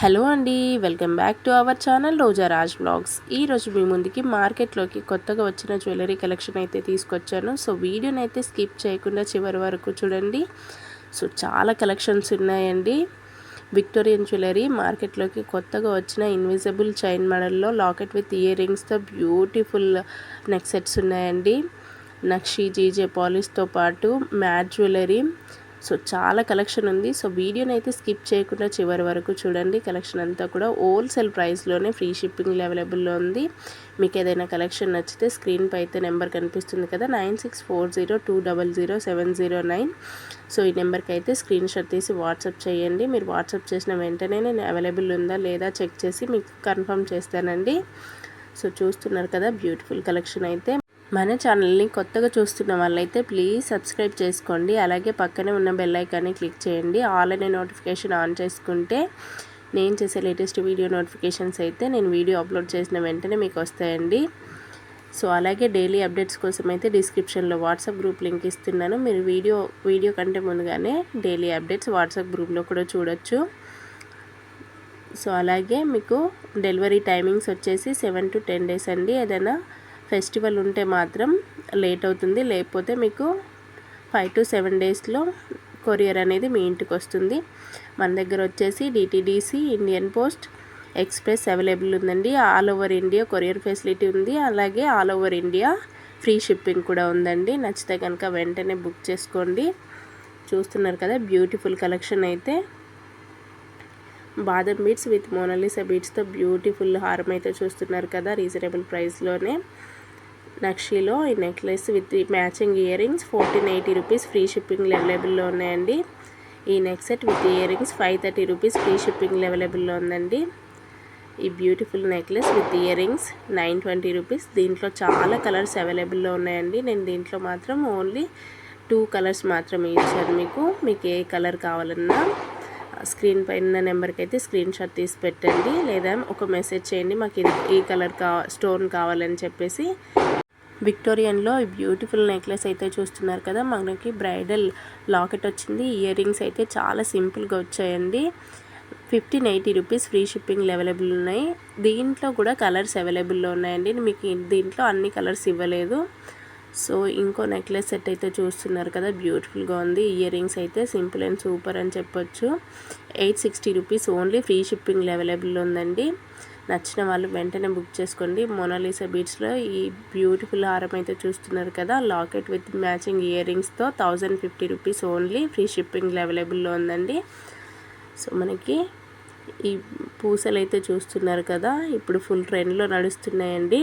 Hello అండి welcome back to our channel Roja Raj blogs. ఈరోజు మీ ముందుకి మార్కెట్లోకి కొత్తగా వచ్చిన జ్యువెలరీ కలెక్షన్ అయితే తీసుకొచ్చాను. సో వీడియోని అయితే స్కిప్ చేయకుండా చివరి వరకు చూడండి. సో చాలా కలెక్షన్స్ ఉన్నాయండి. విక్టోరియన్ జ్యువెలరీ మార్కెట్లోకి కొత్తగా వచ్చిన ఇన్విజిబుల్ చైన్ మోడల్లో లాకెట్ విత్ ఇయర్ రింగ్స్తో బ్యూటిఫుల్ నెక్ సెట్స్ ఉన్నాయండి. నక్షి జీజే పాలిష్తో పాటు మ్యాట్ జ్యువెలరీ సో చాలా కలెక్షన్ ఉంది. సో వీడియోని అయితే స్కిప్ చేయకుండా చివరి వరకు చూడండి. కలెక్షన్ అంతా కూడా హోల్సేల్ ప్రైస్లోనే ఫ్రీ షిప్పింగ్లో అవైలబుల్లో ఉంది. మీకు ఏదైనా కలెక్షన్ నచ్చితే స్క్రీన్పై అయితే నెంబర్ కనిపిస్తుంది కదా nine six four zero two double zero seven zero nine. So ఈ నెంబర్కి అయితే స్క్రీన్ షాట్ తీసి వాట్సాప్ చేయండి. మీరు వాట్సాప్ చేసిన వెంటనే నేను అవైలబుల్ ఉందా లేదా చెక్ చేసి మీకు కన్ఫర్మ్ చేస్తానండి. సో చూస్తున్నారు కదా బ్యూటిఫుల్ కలెక్షన్ అయితే. మన ఛానల్ని కొత్తగా చూస్తున్న వాళ్ళైతే ప్లీజ్ సబ్స్క్రైబ్ చేసుకోండి. అలాగే పక్కనే ఉన్న బెల్ ఐకాన్ని క్లిక్ చేయండి. ఆల్ అనే నోటిఫికేషన్ ఆన్ చేసుకుంటే నేను చేసే లేటెస్ట్ వీడియో నోటిఫికేషన్స్ అయితే నేను వీడియో అప్లోడ్ చేసిన వెంటనే మీకు వస్తాయండి. సో అలాగే డైలీ అప్డేట్స్ కోసం అయితే డిస్క్రిప్షన్లో వాట్సాప్ గ్రూప్ లింక్ ఇస్తున్నాను. మీరు వీడియో వీడియో కంటే ముందుగానే డైలీ అప్డేట్స్ వాట్సాప్ గ్రూప్లో కూడా చూడొచ్చు. సో అలాగే మీకు డెలివరీ టైమింగ్స్ వచ్చేసి సెవెన్ టు టెన్ డేస్ అండి ఏదైనా ఫెస్టివల్ ఉంటే మాత్రం లేట్ అవుతుంది. లేకపోతే మీకు ఫైవ్ టు సెవెన్ డేస్లో కొరియర్ అనేది మీ ఇంటికి వస్తుంది. మన దగ్గర వచ్చేసి DTDC Indian post express available ఉందండి. All over India courier facility ఉంది. అలాగే all over India free shipping కూడా ఉందండి. నచ్చితే కనుక వెంటనే బుక్ చేసుకోండి. చూస్తున్నారు కదా బ్యూటిఫుల్ కలెక్షన్ అయితే. బాదం బీట్స్ విత్ మోనాలిసా బీట్స్తో బ్యూటిఫుల్ హారం అయితే చూస్తున్నారు కదా రీజనబుల్ ప్రైస్లోనే. నక్షిలో ఈ necklace with matching ear rings fourteen eighty rupees free shipping అవైలబుల్లో ఉన్నాయండి. ఈ neck set with ear rings five thirty rupees free shipping అవైలబుల్లో ఉందండి. ఈ beautiful necklace with ear rings nine twenty rupees. దీంట్లో చాలా కలర్స్ అవైలబుల్లో ఉన్నాయండి. నేను దీంట్లో మాత్రం ఓన్లీ టూ కలర్స్ మాత్రమే ఇచ్చాను మీకు. మీకు ఏ కలర్ కావాలన్నా స్క్రీన్ పైన నెంబర్కి అయితే స్క్రీన్ షాట్ తీసి పెట్టండి. లేదా ఒక మెసేజ్ చేయండి. మాకు ఈ కలర్ కా స్టోన్ కావాలని చెప్పేసి విక్టోరియన్లో బ్యూటిఫుల్ నెక్లెస్ అయితే చూస్తున్నారు కదా మనకి బ్రైడల్ లాకెట్ వచ్చింది. ఇయర్ రింగ్స్ అయితే చాలా సింపుల్గా వచ్చాయండి. Fifteen eighty rupees free shipping available ఉన్నాయి. దీంట్లో కూడా కలర్స్ అవైలబుల్లో ఉన్నాయండి. మీకు దీంట్లో అన్ని కలర్స్ ఇవ్వలేదు. సో ఇంకో నెక్లెస్ సెట్ అయితే చూస్తున్నారు కదా బ్యూటిఫుల్గా ఉంది. ఇయర్ రింగ్స్ అయితే సింపుల్ అండ్ సూపర్ అని చెప్పొచ్చు. Eight sixty rupees only free shipping available ఉందండి. నచ్చిన వాళ్ళు వెంటనే బుక్ చేసుకోండి. మొనాలిసా బీచ్లో ఈ బ్యూటిఫుల్ హారం అయితే చూస్తున్నారు కదా. Locket with matching ear రింగ్స్తో thousand fifty rupees only. Free shipping అవైలబుల్లో ఉందండి. సో మనకి ఈ పూసలు అయితే చూస్తున్నారు కదా. ఇప్పుడు ఫుల్ ట్రెండ్లో నడుస్తున్నాయండి.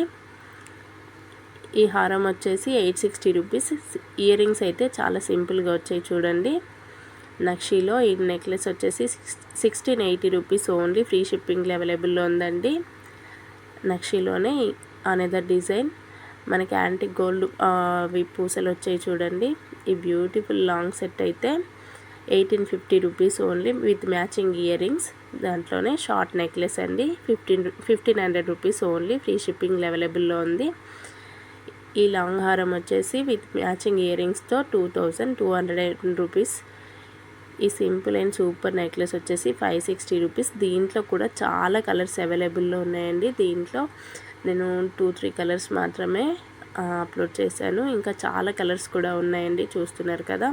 ఈ హారం వచ్చేసి eight sixty rupees. Ear rings అయితే చాలా సింపుల్గా వచ్చాయి చూడండి. నక్షీలో ఈ నెక్లెస్ వచ్చేసి sixteen eighty rupees only. Free షిప్పింగ్లో అవైలబుల్లో ఉందండి. నక్షీలోనే అనదర్ డిజైన్ మనకి యాంటిక్ గోల్డ్ అవి పూసలు వచ్చాయి చూడండి. ఈ బ్యూటిఫుల్ లాంగ్ సెట్ అయితే eighteen fifty rupees only with matching ear rings దాంట్లోనే షార్ట్ నెక్లెస్ అండి. Fifteen fifteen hundred rupees only free shipping అవైలబుల్లో ఉంది. ఈ లాంగ్ హారం వచ్చేసి with matching ear రింగ్స్తో two thousand two hundred rupees ఈ సింపుల్ అండ్ సూపర్ నెక్లెస్ వచ్చేసి ఫైవ్ సిక్స్టీ రూపీస్. దీంట్లో కూడా చాలా కలర్స్ అవైలబుల్లో ఉన్నాయండి. దీంట్లో నేను టూ త్రీ కలర్స్ మాత్రమే అప్లోడ్ చేశాను. ఇంకా చాలా కలర్స్ కూడా ఉన్నాయండి. చూస్తున్నారు కదా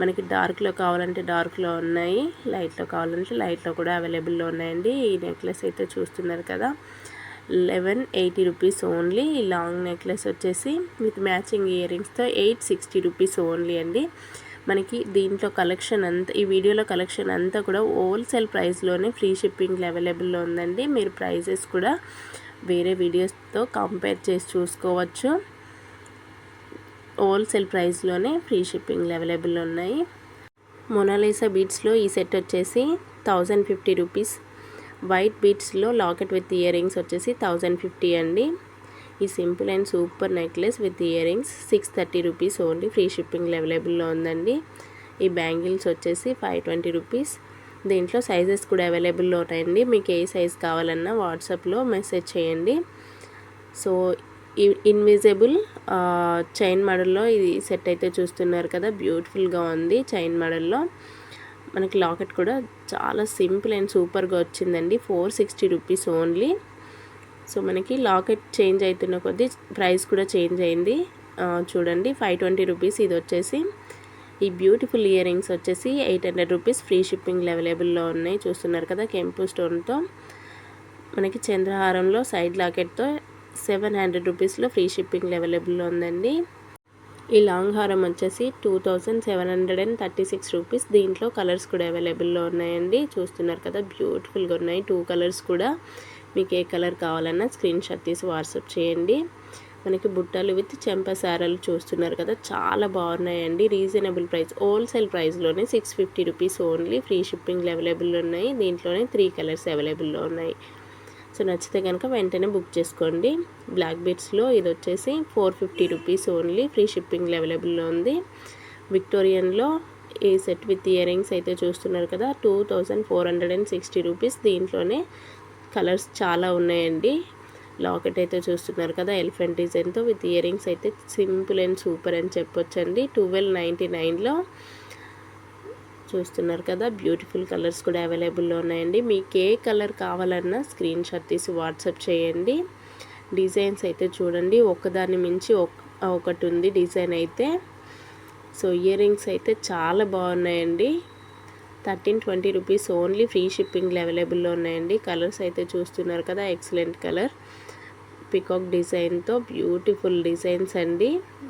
మనకి డార్క్లో కావాలంటే డార్క్లో ఉన్నాయి లైట్లో కావాలంటే లైట్లో కూడా అవైలబుల్లో ఉన్నాయండి. ఈ నెక్లెస్ అయితే చూస్తున్నారు కదా లెవెన్ ఎయిటీ రూపీస్ ఓన్లీ. ఈ లాంగ్ నెక్లెస్ వచ్చేసి విత్ మ్యాచింగ్ ఇయర్ రింగ్స్తో ఎయిట్ సిక్స్టీ రూపీస్ ఓన్లీ అండి. మనకి దీంట్లో కలెక్షన్ అంతా ఈ వీడియోలో కలెక్షన్ అంతా కూడా హోల్సేల్ ప్రైస్లోనే ఫ్రీ షిప్పింగ్ అవైలబుల్లో ఉందండి. మీరు ప్రైజెస్ కూడా వేరే వీడియోస్తో కంపేర్ చేసి చూసుకోవచ్చు. హోల్సేల్ ప్రైస్లోనే ఫ్రీ షిప్పింగ్ అవైలబుల్ ఉన్నాయి. మొనాలిసా బీట్స్లో ఈ సెట్ వచ్చేసి థౌజండ్ ఫిఫ్టీ రూపీస్ వైట్ బీట్స్లో లాకెట్ విత్ ఇయర్ రింగ్స్ వచ్చేసి థౌజండ్ ఫిఫ్టీ అండి. ఈ simple and super necklace with ear rings six thirty rupees only. Free shipping అవైలబుల్లో ఉందండి. ఈ బ్యాంగిల్స్ వచ్చేసి ఫైవ్ ట్వంటీ రూపీస్. దీంట్లో సైజెస్ కూడా అవైలబుల్లో ఉంటాయండి. మీకు ఏ సైజ్ కావాలన్నా వాట్సాప్లో మెసేజ్ చేయండి. సో ఇన్విజిబుల్ చైన్ మోడల్లో ఇది సెట్ అయితే చూస్తున్నారు కదా. బ్యూటిఫుల్గా ఉంది చైన్ మోడల్లో. మనకి లాకెట్ కూడా చాలా సింపుల్ అండ్ సూపర్గా వచ్చిందండి. Four sixty rupees only. So మనకి లాకెట్ చేంజ్ అవుతున్న కొద్దీ ప్రైస్ కూడా చేంజ్ అయింది. చూడండి ఫైవ్ ట్వంటీ రూపీస్ ఇది వచ్చేసి. ఈ బ్యూటిఫుల్ ఇయర్ రింగ్స్ వచ్చేసి eight hundred rupees free shipping అవైలబుల్లో ఉన్నాయి. చూస్తున్నారు కదా కెంపు స్టోన్తో. మనకి చంద్రహారంలో సైడ్ లాకెట్తో సెవెన్ హండ్రెడ్ రూపీస్లో ఫ్రీ షిప్పింగ్ అవైలబుల్లో ఉందండి. ఈ లాంగ్ హారం వచ్చేసి two thousand seven hundred and thirty six rupees. దీంట్లో కలర్స్ కూడా అవైలబుల్లో ఉన్నాయండి. చూస్తున్నారు కదా బ్యూటిఫుల్గా ఉన్నాయి. టూ కలర్స్ కూడా. మీకు ఏ కలర్ కావాలన్నా స్క్రీన్ షాట్ తీసి వాట్సాప్ చేయండి. మనకి బుట్టలు విత్ చెంప సారాలు చూస్తున్నారు కదా చాలా బాగున్నాయండి. Reasonable price wholesale ప్రైస్లోనే six fifty rupees only free shipping available ఉన్నాయి. దీంట్లోనే త్రీ కలర్స్ అవైలబుల్లో ఉన్నాయి. సో నచ్చితే కనుక వెంటనే బుక్ చేసుకోండి. బ్లాక్ బీట్స్లో ఇది వచ్చేసి four fifty rupees only free shipping అవైలబుల్లో ఉంది. విక్టోరియన్లో ఈ సెట్ విత్ ఇయర్ రింగ్స్ అయితే చూస్తున్నారు కదా two thousand four hundred and sixty rupees దీంట్లోనే కలర్స్ చాలా ఉన్నాయండి. లాకెట్ అయితే చూస్తున్నారు కదా ఎలిఫెంట్ డిజైన్తో విత్ ఇయర్ రింగ్స్ అయితే సింపుల్ అండ్ సూపర్ అని చెప్పొచ్చండి. ట్వెల్వ్ నైంటీ నైన్లో చూస్తున్నారు కదా బ్యూటిఫుల్ కలర్స్ కూడా అవైలబుల్లో ఉన్నాయండి. మీకు ఏ కలర్ కావాలన్నా స్క్రీన్ షాట్ తీసి వాట్సాప్ చేయండి. డిజైన్స్ అయితే చూడండి ఒకదాని మించి ఒక- ఒకటి ఉంది డిజైన్ అయితే. సో ఇయర్ రింగ్స్ అయితే చాలా బాగున్నాయండి. Thirteen twenty rupees only free shipping అవైలబుల్లో ఉన్నాయండి. కలర్స్ అయితే చూస్తున్నారు కదా ఎక్సలెంట్ కలర్. పికాక్ డిజైన్తో బ్యూటిఫుల్ డిజైన్స్ అండి.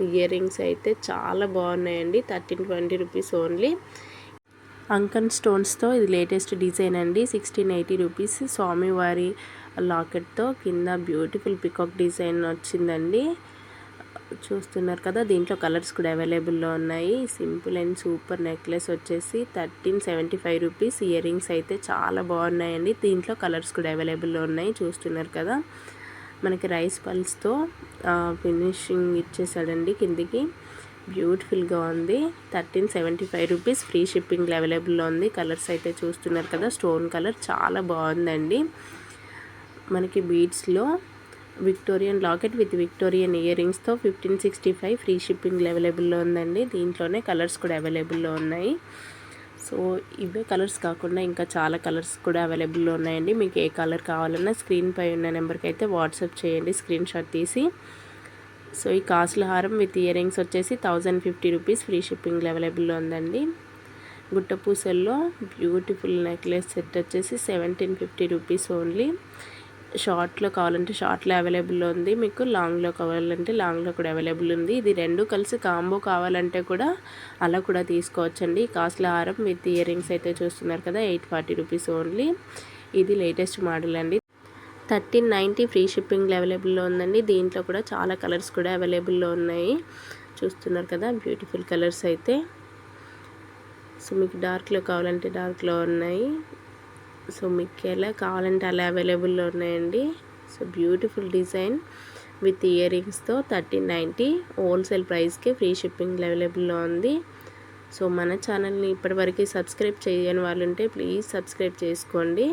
ఇయర్ రింగ్స్ అయితే చాలా బాగున్నాయండి థర్టీన్ ట్వంటీ రూపీస్ ఓన్లీ. అంకన్ స్టోన్స్తో ఇది లేటెస్ట్ డిజైన్ అండి సిక్స్టీన్ ఎయిటీ రూపీస్. స్వామివారి లాకెట్తో కింద బ్యూటిఫుల్ పికాక్ డిజైన్ వచ్చిందండి. చూస్తున్నారు కదా దీంట్లో కలర్స్ కూడా అవైలబుల్లో ఉన్నాయి. సింపుల్ అండ్ సూపర్ నెక్లెస్ వచ్చేసి thirteen seventy five rupees. Ear rings అయితే చాలా బాగున్నాయండి. దీంట్లో కలర్స్ కూడా అవైలబుల్లో ఉన్నాయి చూస్తున్నారు కదా. మనకి రైస్ పల్స్తో ఫినిషింగ్ ఇచ్చేసాడండి కిందికి. బ్యూటిఫుల్గా ఉంది. Thirteen seventy five rupees. Free shipping అవైలబుల్లో ఉంది. కలర్స్ అయితే చూస్తున్నారు కదా స్టోన్ కలర్ చాలా బాగుందండి. మనకి బీడ్స్లో Victorian locket with Victorian ear రింగ్స్తో fifteen sixty five free shipping అవైలబుల్లో ఉందండి. దీంట్లోనే కలర్స్ కూడా అవైలబుల్లో ఉన్నాయి. సో ఇవే కలర్స్ కాకుండా ఇంకా చాలా కలర్స్ కూడా అవైలబుల్లో ఉన్నాయండి. మీకు ఏ కలర్ కావాలన్నా స్క్రీన్ పై ఉన్న నెంబర్కి అయితే వాట్సాప్ చేయండి. స్క్రీన్ షాట్ తీసి. సో ఈ కాసుల హారం విత్ ఇయర్ రింగ్స్ వచ్చేసి thousand fifty rupees free shipping అవైలబుల్లో ఉందండి. గుట్టపూసల్లో బ్యూటిఫుల్ నెక్లెస్ సెట్ వచ్చేసి సెవెంటీన్ ఫిఫ్టీ రూపీస్ ఓన్లీ షార్ట్లో కావాలంటే షార్ట్లో అవైలబుల్ ఉంది. మీకు లాంగ్లో కావాలంటే లాంగ్లో కూడా అవైలబుల్ ఉంది. ఇది రెండు కలిసి కాంబో కావాలంటే కూడా అలా కూడా తీసుకోవచ్చండి. కాస్ట్ల హారం విత్ ఇయర్ రింగ్స్ అయితే చూస్తున్నారు కదా ఎయిట్ ఫార్టీ రూపీస్ ఓన్లీ. ఇది లేటెస్ట్ మోడల్ అండి. థర్టీన్ నైంటీ ఫ్రీ షిప్పింగ్లో అవైలబుల్లో ఉందండి. దీంట్లో కూడా చాలా కలర్స్ కూడా అవైలబుల్లో ఉన్నాయి. చూస్తున్నారు కదా బ్యూటిఫుల్ కలర్స్ అయితే. సో మీకు డార్క్లో కావాలంటే డార్క్లో ఉన్నాయి. సో మీకు ఎలా కావాలంటే అలా అవైలబుల్లో ఉన్నాయండి. So beautiful design with ear రింగ్స్తో thirteen ninety wholesale ప్రైస్కి ఫ్రీ షిప్పింగ్ అవైలబుల్లో ఉంది. సో మన ఛానల్ని ఇప్పటివరకు సబ్స్క్రైబ్ చేయని వాళ్ళు ఉంటే ప్లీజ్ సబ్స్క్రైబ్ చేసుకోండి.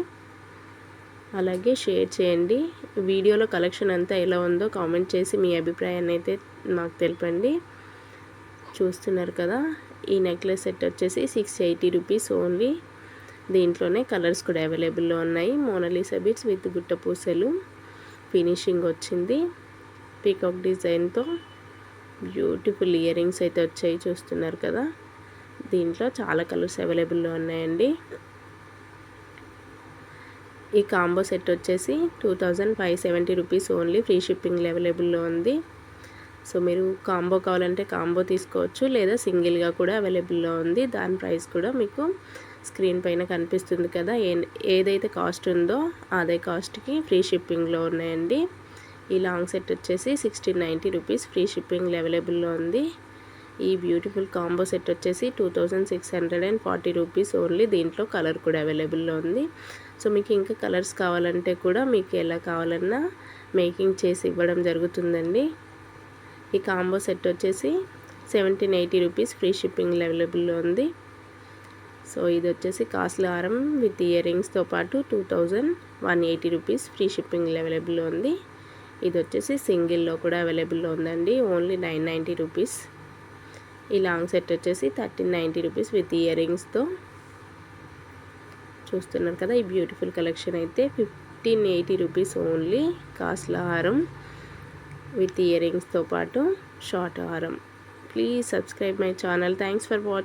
అలాగే షేర్ చేయండి. వీడియోలో కలెక్షన్ అంతా ఎలా ఉందో కామెంట్ చేసి మీ అభిప్రాయాన్ని అయితే నాకు తెలపండి. చూస్తున్నారు కదా ఈ నెక్లెస్ సెట్ వచ్చేసి సిక్స్ ఎయిటీ రూపీస్ ఓన్లీ. దీంట్లోనే కలర్స్ కూడా అవైలబుల్లో ఉన్నాయి. మోనలీసా బీట్స్ విత్ గుట్ట పూసలు ఫినిషింగ్ వచ్చింది. పీకాక్ డిజైన్తో. బ్యూటిఫుల్ ఇయర్ రింగ్స్ అయితే వచ్చాయి చూస్తున్నారు కదా. దీంట్లో చాలా కలర్స్ అవైలబుల్లో ఉన్నాయండి. ఈ కాంబో సెట్ వచ్చేసి two thousand five seventy rupees only. Free షిప్పింగ్లో అవైలబుల్లో ఉంది. సో మీరు కాంబో కావాలంటే కాంబో తీసుకోవచ్చు. లేదా సింగిల్గా కూడా అవైలబుల్లో ఉంది. దాని ప్రైస్ కూడా మీకు స్క్రీన్ పైన కనిపిస్తుంది కదా. ఏ ఏదైతే కాస్ట్ ఉందో అదే కాస్ట్కి ఫ్రీ షిప్పింగ్లో ఉన్నాయండి. ఈ లాంగ్ సెట్ వచ్చేసి sixteen ninety rupees free shipping అవైలబుల్లో ఉంది. ఈ బ్యూటిఫుల్ కాంబో సెట్ వచ్చేసి two thousand six hundred and forty rupees only దీంట్లో కలర్ కూడా అవైలబుల్లో ఉంది. సో మీకు ఇంకా కలర్స్ కావాలంటే కూడా మీకు ఎలా కావాలన్నా మేకింగ్ చేసి ఇవ్వడం జరుగుతుందండి. ఈ కాంబో సెట్ వచ్చేసి seventeen eighty rupees free shipping అవైలబుల్లో ఉంది. సో ఇది వచ్చేసి కాస్ట్ల హారం విత్ ఇయర్ రింగ్స్తో పాటు two thousand one eighty rupees free షిప్పింగ్లో అవైలబుల్లో ఉంది. ఇది వచ్చేసి సింగిల్లో కూడా అవైలబుల్లో ఉందండి. Only nine ninety rupees. ఈ లాంగ్ సెట్ వచ్చేసి thirteen ninety rupees with ear రింగ్స్తో చూస్తున్నారు కదా ఈ బ్యూటిఫుల్ కలెక్షన్ అయితే ఫిఫ్టీన్ ఎయిటీ రూపీస్ ఓన్లీ కాస్ల హారం విత్ ఇయర్ రింగ్స్తో పాటు షార్ట్ హారం. Please subscribe my channel. Thanks for watching